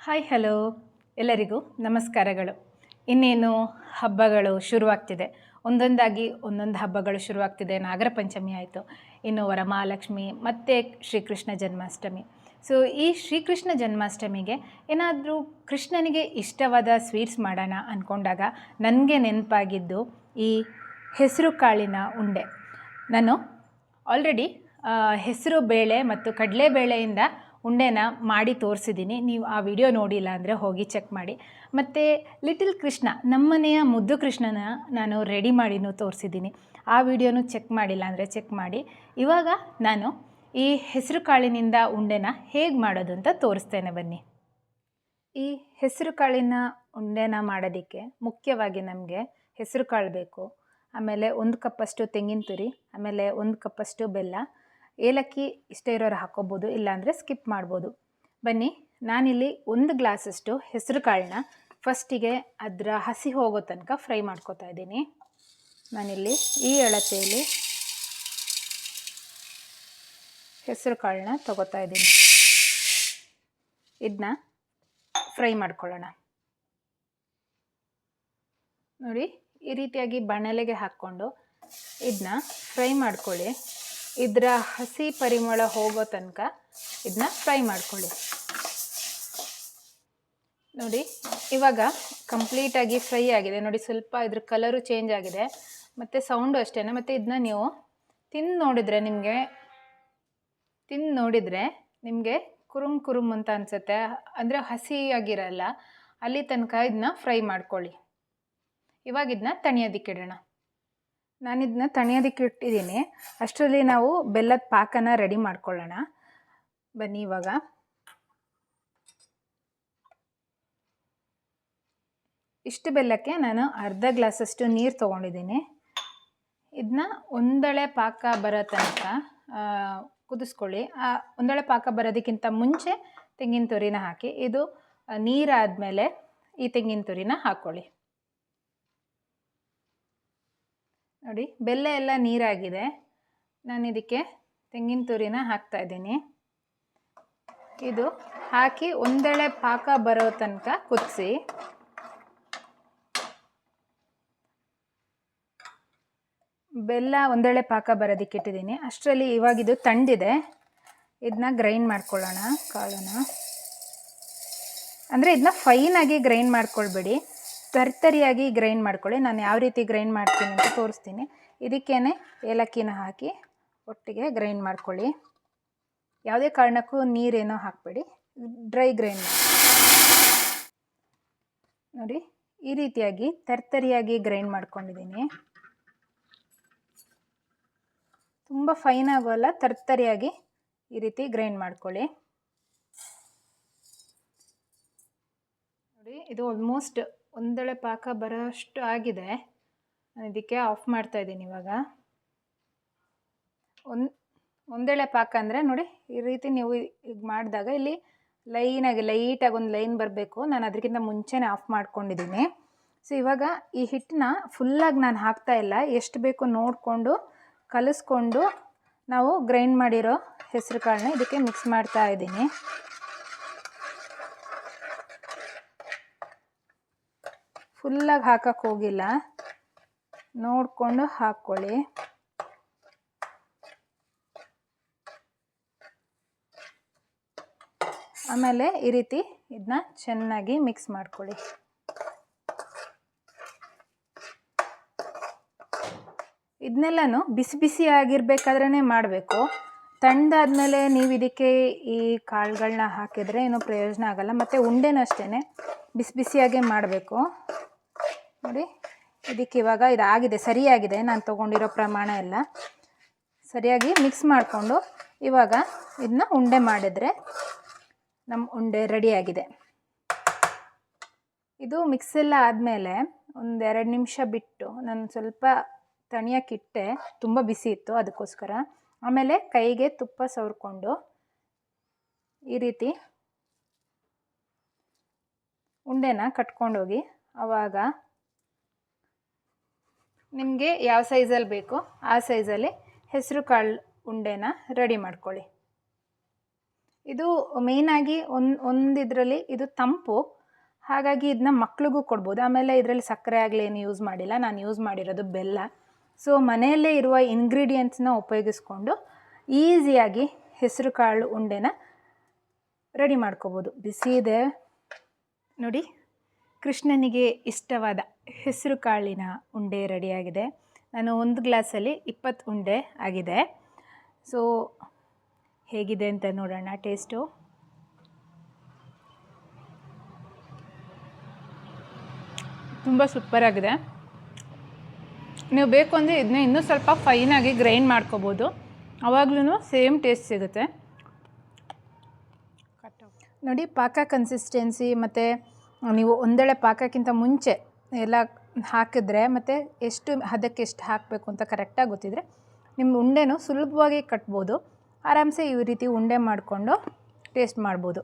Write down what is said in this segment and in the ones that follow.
Hi hello. ಎಲ್ಲರಿಗೂ ನಮಸ್ಕಾರಗಳು. ಇನ್ನೇನು ಹಬ್ಬಗಳು ಶುರುವಾಗ್ತಿದೆ. ಒಂದೊಂದಾಗಿ ಒಂದೊಂದು ಹಬ್ಬಗಳು ಶುರುವಾಗ್ತಿದೆ. ನಾಗರ ಪಂಚಮಿ ಆಯಿತು. ಇನ್ನು ವರಮಹಾಲಕ್ಷ್ಮಿ, ಮತ್ತು ಶ್ರೀಕೃಷ್ಣ ಜನ್ಮಾಷ್ಟಮಿ. ಸೊ ಈ ಶ್ರೀಕೃಷ್ಣ ಜನ್ಮಾಷ್ಟಮಿಗೆ ಏನಾದರೂ ಕೃಷ್ಣನಿಗೆ ಇಷ್ಟವಾದ ಸ್ವೀಟ್ಸ್ ಮಾಡೋಣ ಅಂದ್ಕೊಂಡಾಗ ನನಗೆ ನೆನಪಾಗಿದ್ದು ಈ ಹೆಸರು ಕಾಳಿನ ಉಂಡೆ. ನಾನು ಆಲ್ರೆಡಿ ಹೆಸರು ಬೇಳೆ ಮತ್ತು ಕಡಲೆಬೇಳೆಯಿಂದ ಉಂಡೆನ ಮಾಡಿ ತೋರಿಸಿದ್ದೀನಿ. ನೀವು ಆ ವಿಡಿಯೋ ನೋಡಿಲ್ಲ ಅಂದರೆ ಹೋಗಿ ಚೆಕ್ ಮಾಡಿ. ಮತ್ತು ಲಿಟಲ್ ಕೃಷ್ಣ, ನಮ್ಮನೆಯ ಮುದ್ದು ಕೃಷ್ಣನ ನಾನು ರೆಡಿ ಮಾಡಿನೂ ತೋರಿಸಿದ್ದೀನಿ. ಆ ವಿಡಿಯೋನು ಚೆಕ್ ಮಾಡಿಲ್ಲ ಅಂದರೆ ಚೆಕ್ ಮಾಡಿ. ಇವಾಗ ನಾನು ಈ ಹೆಸರು ಕಾಳಿನಿಂದ ಉಂಡೆನ ಹೇಗೆ ಮಾಡೋದು ಅಂತ ತೋರಿಸ್ತೇನೆ ಬನ್ನಿ. ಈ ಹೆಸರು ಕಾಳಿನ ಉಂಡೆನ ಮಾಡೋದಕ್ಕೆ ಮುಖ್ಯವಾಗಿ ನಮಗೆ ಹೆಸರು ಕಾಳು ಬೇಕು. ಆಮೇಲೆ ಒಂದು ಕಪ್ಪಷ್ಟು ತೆಂಗಿನ ತುರಿ, ಆಮೇಲೆ ಒಂದು ಕಪ್ಪಷ್ಟು ಬೆಲ್ಲ ಏಲಕ್ಕಿ ಇಷ್ಟ ಇರೋರು ಹಾಕೋಬೋದು ಇಲ್ಲಾಂದರೆ ಸ್ಕಿಪ್ ಮಾಡ್ಬೋದು. ಬನ್ನಿ, ನಾನಿಲ್ಲಿ ಒಂದು ಗ್ಲಾಸಷ್ಟು ಹೆಸರು ಕಾಳನ್ನ ಫಸ್ಟಿಗೆ ಅದರ ಹಸಿ ಹೋಗೋ ತನಕ ಫ್ರೈ ಮಾಡ್ಕೊತಾ ಇದ್ದೀನಿ. ನಾನಿಲ್ಲಿ ಈ ಎಳತೆಯಲ್ಲಿ ಹೆಸರು ಕಾಳನ್ನ ತಗೋತಾ ಇದ್ದೀನಿ. ಇದನ್ನ ಫ್ರೈ ಮಾಡ್ಕೊಳ್ಳೋಣ. ನೋಡಿ, ಈ ರೀತಿಯಾಗಿ ಬಾಣಲೆಗೆ ಹಾಕ್ಕೊಂಡು ಇದನ್ನ ಫ್ರೈ ಮಾಡ್ಕೊಳ್ಳಿ. ಇದರ ಹಸಿ ಪರಿಮಳ ಹೋಗೋ ತನಕ ಇದನ್ನ ಫ್ರೈ ಮಾಡ್ಕೊಳ್ಳಿ. ನೋಡಿ, ಇವಾಗ ಕಂಪ್ಲೀಟಾಗಿ ಫ್ರೈ ಆಗಿದೆ. ನೋಡಿ, ಸ್ವಲ್ಪ ಇದ್ರ ಕಲರು ಚೇಂಜ್ ಆಗಿದೆ. ಮತ್ತು ಸೌಂಡು ಅಷ್ಟೇ ಮತ್ತು ಇದನ್ನ ನೀವು ತಿಂದು ನೋಡಿದರೆ ನಿಮಗೆ, ತಿಂದು ನೋಡಿದರೆ ನಿಮಗೆ ಕುರುಮ್ ಕುರುಮ್ ಅಂತ ಅನಿಸುತ್ತೆ. ಅಂದರೆ ಹಸಿಯಾಗಿರಲ್ಲ. ಅಲ್ಲಿ ತನಕ ಇದನ್ನ ಫ್ರೈ ಮಾಡ್ಕೊಳ್ಳಿ. ಇವಾಗ ಇದನ್ನ ತಣಿಯೋದಕ್ಕಿಡೋಣ. ನಾನು ಇದನ್ನ ತಣಿಯೋದಕ್ಕೆ ಇಟ್ಟಿದ್ದೀನಿ. ಅಷ್ಟರಲ್ಲಿ ನಾವು ಬೆಲ್ಲದ ಪಾಕನ ರೆಡಿ ಮಾಡ್ಕೊಳ್ಳೋಣ. ಬನ್ನಿ ಇವಾಗ. ಇಷ್ಟು ಬೆಲ್ಲಕ್ಕೆ ನಾನು ಅರ್ಧ ಗ್ಲಾಸಷ್ಟು ನೀರು ತೊಗೊಂಡಿದ್ದೀನಿ. ಇದನ್ನ ಒಂದಳೆ ಪಾಕ ಬರೋ ತನಕ ಕುದಿಸ್ಕೊಳ್ಳಿ. ಆ, ಒಂದಳೆ ಪಾಕ ಬರೋದಕ್ಕಿಂತ ಮುಂಚೆ ತೆಂಗಿನ ತುರಿನ ಹಾಕಿ. ಇದು ನೀರಾದಮೇಲೆ ಈ ತೆಂಗಿನ ತುರಿನ ಹಾಕ್ಕೊಳ್ಳಿ ನೋಡಿ, ಬೆಲ್ಲ ಎಲ್ಲ ನೀರಾಗಿದೆ. ನಾನು ಇದಕ್ಕೆ ತೆಂಗಿನ ತುರಿನ ಹಾಕ್ತಾ ಇದ್ದೀನಿ. ಇದು ಹಾಕಿ ಒಂದೆಳೆ ಪಾಕ ಬರೋ ತನಕ ಕುದಿಸಿ. ಬೆಲ್ಲ ಒಂದೆಳೆ ಪಾಕ ಬರೋದಕ್ಕೆ ಇಟ್ಟಿದ್ದೀನಿ. ಅಷ್ಟರಲ್ಲಿ ಇವಾಗಿದು ತಂಡಿದೆ ಇದನ್ನ ಗ್ರೈಂಡ್ ಮಾಡ್ಕೊಳ್ಳೋಣ, ಕಾಳನ್ನು. ಅಂದರೆ ಇದನ್ನ ಫೈನಾಗಿ ಗ್ರೈಂಡ್ ಮಾಡ್ಕೊಳ್ಬೇಡಿ. ತರ್ತರಿಯಾಗಿ ಗ್ರೈಂಡ್ ಮಾಡ್ಕೊಳ್ಳಿ. ನಾನು ಯಾವ ರೀತಿ ಗ್ರೈಂಡ್ ಮಾಡ್ತೀನಿ ಅಂತ ತೋರಿಸ್ತೀನಿ. ಇದಕ್ಕೇನೆ ಏಲಕ್ಕಿನ ಹಾಕಿ ಒಟ್ಟಿಗೆ ಗ್ರೈಂಡ್ ಮಾಡ್ಕೊಳ್ಳಿ. ಯಾವುದೇ ಕಾರಣಕ್ಕೂ ನೀರೇನೋ ಹಾಕಬೇಡಿ. ಡ್ರೈ ಗ್ರೈಂಡ್ ನೋಡಿ, ಈ ರೀತಿಯಾಗಿ ತರ್ತರಿಯಾಗಿ ಗ್ರೈಂಡ್ ಮಾಡ್ಕೊಂಡಿದ್ದೀನಿ. ತುಂಬ ಫೈನ್ ಆಗೋಲ್ಲ, ತರ್ತರಿಯಾಗಿ ಈ ರೀತಿ ಗ್ರೈಂಡ್ ಮಾಡ್ಕೊಳ್ಳಿ. ನೋಡಿ, ಇದು ಆಲ್ಮೋಸ್ಟ್ ಒಂದೆಳೆ ಪಾಕ ಬರೋಷ್ಟು ಆಗಿದೆ. ನಾನು ಇದಕ್ಕೆ ಆಫ್ ಮಾಡ್ತಾ ಇದ್ದೀನಿ ಇವಾಗ. ಒಂದು, ಒಂದೆಳೆ ಪಾಕ ಅಂದರೆ ನೋಡಿ, ಈ ರೀತಿ ನೀವು ಈಗ ಮಾಡಿದಾಗ ಇಲ್ಲಿ ಲೈನಾಗಿ, ಲೈಟಾಗಿ ಒಂದು ಲೈನ್ ಬರಬೇಕು. ನಾನು ಅದಕ್ಕಿಂತ ಮುಂಚೆನೇ ಆಫ್ ಮಾಡ್ಕೊಂಡಿದ್ದೀನಿ. ಸೊ ಇವಾಗ ಈ ಹಿಟ್ಟನ್ನ ಫುಲ್ಲಾಗಿ ನಾನು ಹಾಕ್ತಾ ಇಲ್ಲ. ಎಷ್ಟು ಬೇಕು ನೋಡಿಕೊಂಡು, ಕಲಿಸ್ಕೊಂಡು ನಾವು ಗ್ರೈಂಡ್ ಮಾಡಿರೋ ಹೆಸರು ಕಾಳನ್ನ ಇದಕ್ಕೆ ಮಿಕ್ಸ್ ಮಾಡ್ತಾ ಇದ್ದೀನಿ. ಫುಲ್ಲಾಗಿ ಹಾಕಕ್ಕೆ ಹೋಗಿಲ್ಲ. ನೋಡಿಕೊಂಡು ಹಾಕ್ಕೊಳ್ಳಿ ಆಮೇಲೆ ಈ ರೀತಿ ಇದನ್ನ ಚೆನ್ನಾಗಿ ಮಿಕ್ಸ್ ಮಾಡ್ಕೊಳ್ಳಿ. ಇದನ್ನೆಲ್ಲನೂ ಬಿಸಿ ಬಿಸಿ ಆಗಿರ್ಬೇಕಾದ್ರೇ ಮಾಡಬೇಕು. ತಣ್ಣದಾದ್ಮೇಲೆ ನೀವು ಇದಕ್ಕೆ ಈ ಕಾಳುಗಳನ್ನ ಹಾಕಿದರೆ ಏನೂ ಪ್ರಯೋಜನ ಆಗಲ್ಲ. ಮತ್ತು ಉಂಡೆನೂ ಅಷ್ಟೇ ಬಿಸಿ ಬಿಸಿಯಾಗೆ ಮಾಡಬೇಕು. ನೋಡಿ, ಇದಕ್ಕೆ ಇವಾಗ ಇದಾಗಿದೆ, ಸರಿಯಾಗಿದೆ. ನಾನು ತೊಗೊಂಡಿರೋ ಪ್ರಮಾಣ ಎಲ್ಲ ಸರಿಯಾಗಿ ಮಿಕ್ಸ್ ಮಾಡಿಕೊಂಡು ಇವಾಗ ಇದನ್ನ ಉಂಡೆ ಮಾಡಿದರೆ ನಮ್ಮ ಉಂಡೆ ರೆಡಿಯಾಗಿದೆ ಇದು ಮಿಕ್ಸ್ ಎಲ್ಲ ಆದಮೇಲೆ ಒಂದು ಎರಡು ನಿಮಿಷ ಬಿಟ್ಟು ನಾನು ಸ್ವಲ್ಪ ತಣಿಯಕ್ಕಿಟ್ಟೆ ತುಂಬ ಬಿಸಿ ಇತ್ತು ಅದಕ್ಕೋಸ್ಕರ. ಆಮೇಲೆ ಕೈಗೆ ತುಪ್ಪ ಸವರ್ಕೊಂಡು ಈ ರೀತಿ ಉಂಡೆನ ಕಟ್ಕೊಂಡೋಗಿ ಆವಾಗ ನಿಮಗೆ ಯಾವ ಸೈಜಲ್ಲಿ ಬೇಕೋ ಆ ಸೈಜಲ್ಲಿ ಹೆಸರು ಕಾಳು ಉಂಡೆನ ರೆಡಿ ಮಾಡ್ಕೊಳ್ಳಿ. ಇದು ಮೇಯ್ನಾಗಿ ಒಂದು ಒಂದಿದ್ರಲ್ಲಿ ಇದು ತಂಪು, ಹಾಗಾಗಿ ಇದನ್ನ ಮಕ್ಳಿಗೂ ಕೊಡ್ಬೋದು. ಆಮೇಲೆ ಇದರಲ್ಲಿ ಸಕ್ಕರೆ ಆಗಲಿ ಏನು ಯೂಸ್ ಮಾಡಿಲ್ಲ. ನಾನು ಯೂಸ್ ಮಾಡಿರೋದು ಬೆಲ್ಲ. ಸೊ ಮನೆಯಲ್ಲೇ ಇರುವ ಇಂಗ್ರೀಡಿಯೆಂಟ್ಸ್ನ ಉಪಯೋಗಿಸ್ಕೊಂಡು ಈಸಿಯಾಗಿ ಹೆಸರು ಕಾಳು ಉಂಡೆನ ರೆಡಿ ಮಾಡ್ಕೋಬೋದು. ಬಿಸಿ ಇದೆ. ನೋಡಿ, ಕೃಷ್ಣನಿಗೆ ಇಷ್ಟವಾದ ಹೆಸರು ಕಾಳಿನ ಉಂಡೆ ರೆಡಿಯಾಗಿದೆ ನಾನು ಒಂದು ಗ್ಲಾಸಲ್ಲಿ ಇಪ್ಪತ್ತು ಉಂಡೆ ಆಗಿದೆ. ಸೊ ಹೇಗಿದೆ ಅಂತ ನೋಡೋಣ ಟೇಸ್ಟು ತುಂಬ ಸೂಪರಾಗಿದೆ ನೀವು ಬೇಕು ಅಂದರೆ ಇದನ್ನ ಇನ್ನೂ ಸ್ವಲ್ಪ ಫೈನಾಗಿ ಗ್ರೈಂಡ್ ಮಾಡ್ಕೋಬೋದು. ಆವಾಗ್ಲೂ ಸೇಮ್ ಟೇಸ್ಟ್ ಸಿಗುತ್ತೆ. ನೋಡಿ, ಪಾಕ ಕನ್ಸಿಸ್ಟೆನ್ಸಿ ಮತ್ತು ನೀವು ಒಂದೆಳೆ ಪಾಕಕ್ಕಿಂತ ಮುಂಚೆ ಎಲ್ಲ ಹಾಕಿದ್ರೆ ಮತ್ತು ಎಷ್ಟು ಹದಕ್ಕೆ ಎಷ್ಟು ಹಾಕಬೇಕು ಅಂತ ಕರೆಕ್ಟಾಗಿ ಗೊತ್ತಿದ್ರೆ ನಿಮ್ಮ ಉಂಡೆನೂ ಸುಲಭವಾಗಿ ಕಟ್ಬೋದು. ಆರಾಮ್ಸೆ ಈ ರೀತಿ ಉಂಡೆ ಮಾಡಿಕೊಂಡು ಟೇಸ್ಟ್ ಮಾಡ್ಬೋದು.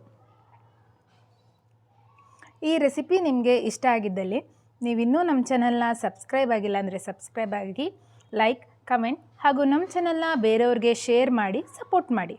ಈ ರೆಸಿಪಿ ನಿಮಗೆ ಇಷ್ಟ ಆಗಿದ್ದಲ್ಲಿ ನೀವಿನ್ನೂ ನಮ್ಮ ಚಾನಲ್ನ ಸಬ್ಸ್ಕ್ರೈಬ್ ಆಗಿಲ್ಲ ಅಂದರೆ ಸಬ್ಸ್ಕ್ರೈಬ್ ಆಗಿ, ಲೈಕ್, ಕಮೆಂಟ್ ಹಾಗೂ ನಮ್ಮ ಚಾನಲ್ನ ಬೇರೆಯವ್ರಿಗೆ ಶೇರ್ ಮಾಡಿ, ಸಪೋರ್ಟ್ ಮಾಡಿ.